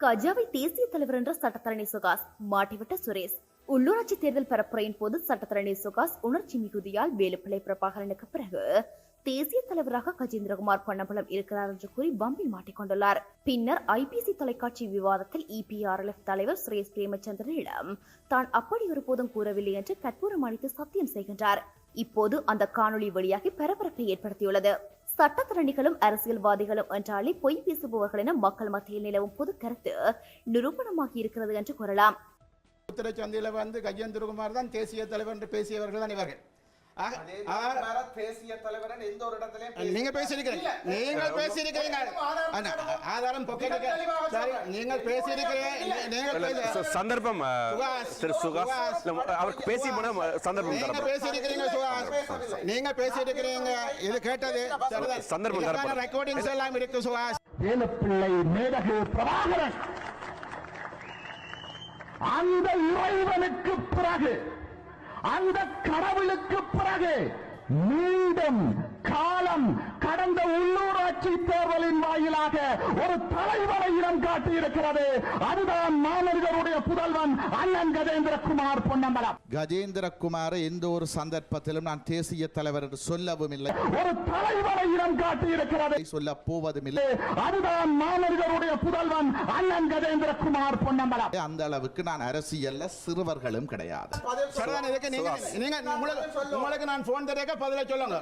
கஜாவை தேசிய தலைவர் என்ற சட்டத்தரணி சுகாஸ் மாட்டிவிட்ட சுரேஷ். உள்ளூராட்சி தேர்தல் பரப்புரையின் போது சட்டத்தரணி சுகாஸ் உணர்ச்சி மிகுதியால் வேலுப்பிள்ளை பிரபாகரனுக்கு பிறகு தேசிய தலைவராக கஜேந்திரகுமார் பொன்னம்பலம் இருக்கிறார் என்று கூறி பம்பில் மாட்டிக்கொண்டுள்ளார் பின்னர் ஐபிசி தொலைக்காட்சி விவாதத்தில் இபிஆர்எல்எஃப் தலைவர் சுரேஷ் பிரேமச்சந்திரனிடம் தான் அப்படி ஒருபோதும் கூறவில்லை என்று கற்பூரம் அளித்து சத்தியம் செய்கின்றார். இப்போது அந்த காணொளி வழியாகி பரபரப்பை ஏற்படுத்தியுள்ளது. சட்டத்திறனிகளும் அரசியல்வாதிகளும் என்றாலே பொய் பேசுபவர்கள் என மக்கள் மத்தியில் நிலவும் பொது கருத்து நிரூபணமாகி இருக்கிறது என்று கூறலாம். உத்தரச்சந்தையில் வந்து கஜேந்திரகுமார் தான் தேசிய தலைவர் என்று பேசியவர்கள் தான் இவர்கள். ஆக- அதே ஆ- மாதிரி தேசிய தலைவரன் எந்த ஒரு இடத்திலையும் நீங்க பேசியிருக்கிறீங்க. நீங்கள் பேசியிருக்கிறீங்க. ஆதாரம் நீங்கள் பேசியிருக்கிறீங்க. நீங்கள் பேச- சந்தர்ப்பம் திரு சுகாஸ். போன சந்தர்ப்பம் நீங்க பேசியிருக்கிறீங்க சுகாஸ். நீங்க பேசியிருக்கிறீங்க. இது கேட்டது சந்தர்ப்பம். ரெக்கார்டிங்ஸ் எல்லாம் இருக்கு சுகாஸ். வேலுப்பிள்ளை மேதகு பிரபாகரன். அந்த இறைவனுக்கு பிறகு அந்த கடவுளுக்கு பிறகு மீண்டும் காலம் கடந்த உள்ளூராட்சி தேர்தலின் வாயிலாக ஒரு தலைவரை இடம் காட்டியிருக்கிறது. அதுதான் மாணவர்களுடைய புதல்வன் அண்ணன் கஜேந்திரகுமார் பொன்னம்பலம். கஜேந்திரகுமார எந்த ஒரு சந்தர்ப்பத்திலும் நான் தேசிய தலைவர் என்று சொல்லவும் இல்லை. ஒரு தலைவரை இடம் காட்டியிருக்கிறது. சொல்ல போவதும் இல்லை அதுதான் மாணவர்களுடைய புதல்வன் அண்ணன் கஜேந்திரகுமார் பொன்னம்பலம். அந்த அளவுக்கு நான் அரசியல்ல சிறுவர்களும் கிடையாது. உங்களுக்கு உங்களுக்கு நான் போன் தரேக்க பதில சொல்லுங்க.